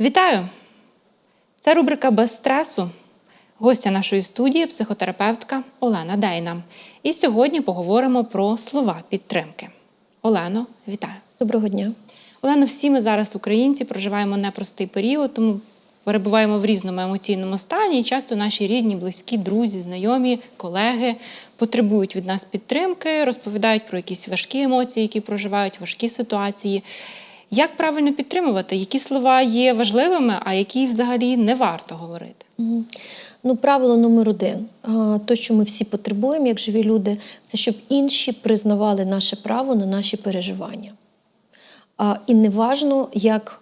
Вітаю! Це рубрика Без стресу. Гостя нашої студії психотерапевтка Олена Дейна. І сьогодні поговоримо про слова підтримки. Олено, вітаю! Доброго дня. Олено, всі ми зараз, українці, проживаємо непростий період, тому перебуваємо в різному емоційному стані, і часто наші рідні, близькі, друзі, знайомі, колеги потребують від нас підтримки, розповідають про якісь важкі емоції, які проживають, важкі ситуації. Як правильно підтримувати? Які слова є важливими, а які взагалі не варто говорити? Ну, правило номер один. То, що ми всі потребуємо, як живі люди, це щоб інші признавали наше право на наші переживання. І неважно, як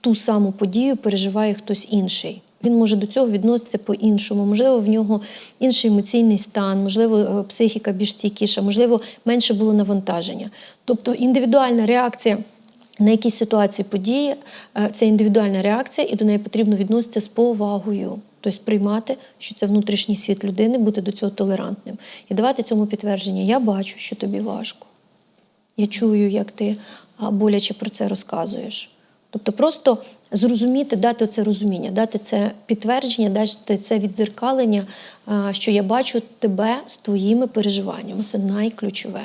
ту саму подію переживає хтось інший. Він може до цього відноситися по-іншому, можливо, в нього інший емоційний стан, можливо, е, психіка більш стійкіша, можливо, менше було навантаження. Тобто індивідуальна реакція на якісь ситуації події е, це індивідуальна реакція, і до неї потрібно відноситися з повагою. Тобто приймати, що це внутрішній світ людини, бути до цього толерантним і давати цьому підтвердження. Я бачу, що тобі важко. Я чую, як ти боляче про це розказуєш. Тобто просто зрозуміти, дати це розуміння, дати це підтвердження, дати це відзеркалення, що я бачу тебе з твоїми переживаннями. Це найключове.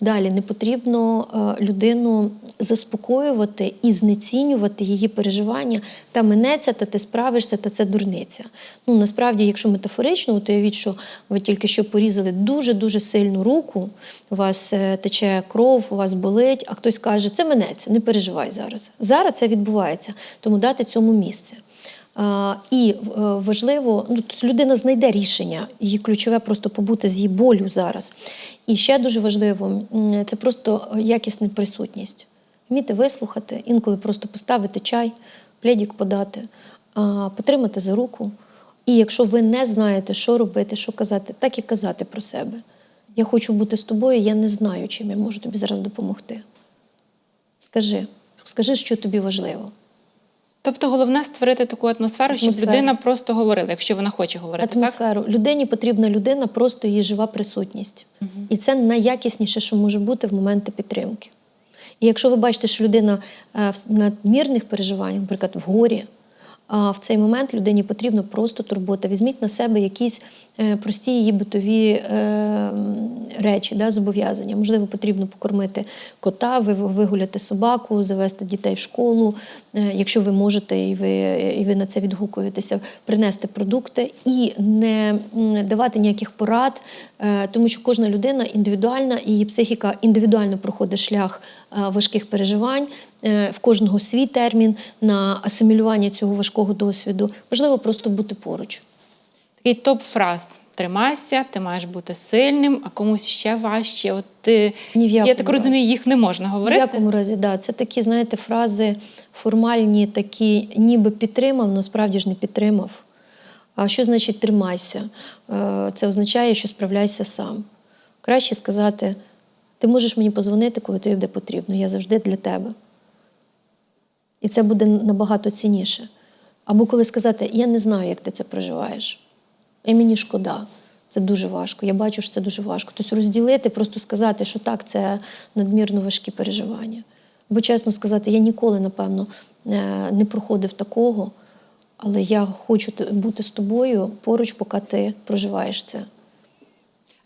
Далі не потрібно е, людину заспокоювати і знецінювати її переживання. Та минеться, та ти справишся, та це дурниця. Ну насправді, якщо метафорично, то уявіть, що ви тільки що порізали дуже дуже сильну руку, у вас е, тече кров, у вас болить, а хтось каже, це минеться, не переживай зараз. Зараз це відбувається, тому дати цьому місце. А, І е, важливо, ну людина знайде рішення, її ключове просто побути з її болю зараз. І ще дуже важливо це просто якісна присутність. Вміти вислухати, інколи просто поставити чай, пледік подати, потримати за руку. І якщо ви не знаєте, що робити, що казати, так і казати про себе. Я хочу бути з тобою, я не знаю, чим я можу тобі зараз допомогти. Скажи, скажи, що тобі важливо. Тобто головне створити таку атмосферу, щоб Атмосферу. людина просто говорила, якщо вона хоче говорити. Так? Атмосферу. Людині потрібна людина, просто її жива присутність. Угу. І це найякісніше, що може бути в моменти підтримки. І якщо ви бачите, що людина е, в надмірних переживаннях, наприклад, в горі, в цей момент людині потрібна просто турбота. Візьміть на себе якісь е, прості її битові е, речі, да, зобов'язання. Можливо, потрібно покормити кота, вигуляти собаку, завести дітей в школу, е, якщо ви можете і ви, і ви на це відгукуєтеся, принести продукти і не давати ніяких порад, тому що кожна людина індивідуальна, її психіка індивідуально проходить шлях важких переживань. Е, В кожного свій термін на асимілювання цього важкого досвіду. Важливо просто бути поруч. Такий топ-фраз. Тримайся, ти маєш бути сильним, а комусь ще важче. От ти, Ні в я так розумію, їх не можна говорити. В якому разі, да. Це такі, знаєте, фрази формальні, такі, ніби підтримав, насправді ж не підтримав. А що значить тримайся? Е, Це означає, що справляйся сам. Краще сказати: ти можеш мені позвонити, коли тобі буде потрібно. Я завжди для тебе. І це буде набагато цінніше. Або коли сказати, я не знаю, як ти це проживаєш. І мені шкода. Це дуже важко. Я бачу, що це дуже важко. Тобто розділити, просто сказати, що так, це надмірно важкі переживання. Бо чесно сказати, я ніколи, напевно, е, не проходив такого, але я хочу бути з тобою поруч, поки ти проживаєш це.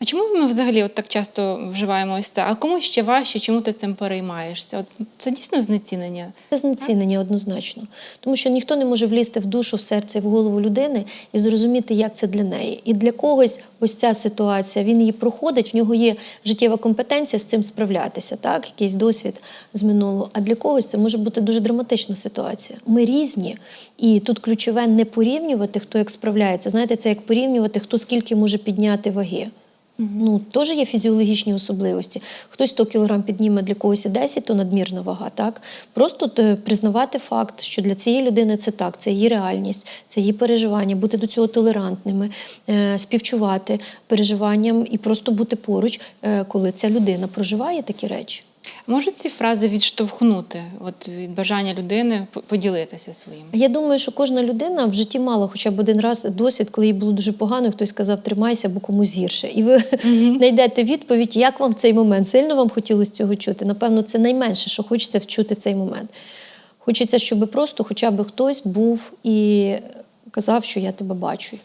А чому ми взагалі от так часто вживаємо ось це? А комусь ще важче, чому ти цим переймаєшся? От це дійсно знецінення. Це знецінення однозначно. Тому що ніхто не може влізти в душу, в серце в голову людини і зрозуміти, як це для неї. І для когось ось ця ситуація, він її проходить, в нього є життєва компетенція з цим справлятися, так? якийсь досвід з минулого. А для когось це може бути дуже драматична ситуація. Ми різні, і тут ключове не порівнювати, хто як справляється. Знаєте, це як порівнювати, хто скільки може підняти ваги. Ну, теж є фізіологічні особливості. Хтось 100 кг підніме для когось і 10, то надмірна вага. Так? Просто е, признавати факт, що для цієї людини це так, це її реальність, це її переживання, бути до цього толерантними, е, співчувати переживанням і просто бути поруч, е, коли ця людина проживає такі речі. Можуть ці фрази відштовхнути от від бажання людини поділитися своїм? Я думаю, що кожна людина в житті мала хоча б один раз досвід, коли їй було дуже погано, і хтось сказав тримайся, бо комусь гірше. І ви знайдете відповідь, як вам цей момент. Сильно вам хотілося цього чути? Напевно, це найменше, що хочеться вчути цей момент. Хочеться, щоб просто хоча б хтось був і казав, що я тебе бачу.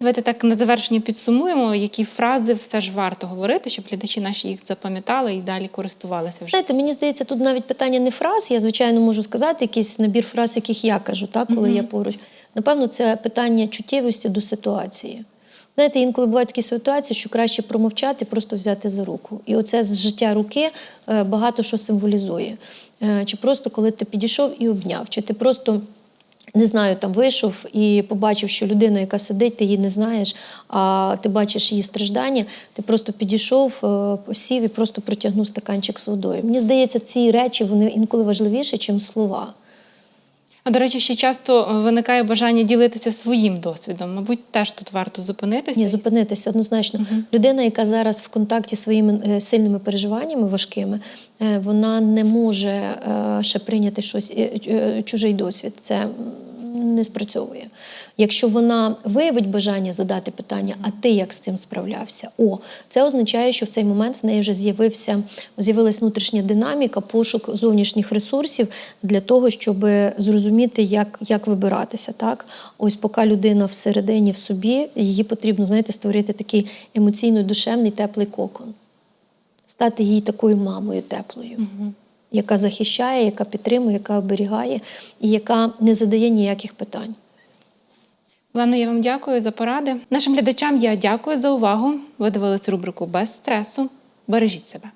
Давайте так на завершення підсумуємо, які фрази все ж варто говорити, щоб глядачі наші їх запам'ятали і далі користувалися вже. Знаєте, мені здається, тут навіть питання не фраз. Я, звичайно, можу сказати якийсь набір фраз, яких я кажу, так, коли Мгм. я поруч. Напевно, це питання чуттєвості до ситуації. Знаєте, інколи бувають такі ситуації, що краще промовчати, просто взяти за руку. І оце з життя руки е, багато що символізує. Е, Чи просто коли ти підійшов і обняв, чи ти просто. Не знаю, там вийшов і побачив, що людина, яка сидить, ти її не знаєш, а ти бачиш її страждання, ти просто підійшов, сів посів і просто протягнув стаканчик з водою. Мені здається, ці речі вони інколи важливіші, ніж слова. А до речі, ще часто е, виникає бажання ділитися своїм досвідом. Мабуть, теж тут варто зупинитися. Ні, зупинитися однозначно. Угу. Людина, яка зараз в контакті зі своїми е, сильними переживаннями важкими, е, вона не може ще прийняти щось чужий досвід. Це не спрацьовує. Якщо вона виявить бажання задати питання, а ти як з цим справлявся? О, це означає, що в цей момент в неї вже з'явився з'явилась внутрішня динаміка, пошук зовнішніх ресурсів для того, щоб зрозуміти, як, як вибиратися. Так, ось поки людина всередині в собі, її потрібно знаєте, створити такий емоційно душевний теплий кокон, стати їй такою мамою теплою Мгм. Яка захищає, яка підтримує, яка оберігає і яка не задає ніяких питань. Олено, я вам дякую за поради. Нашим глядачам я дякую за увагу. Ви дивились рубрику без стресу. Бережіть себе.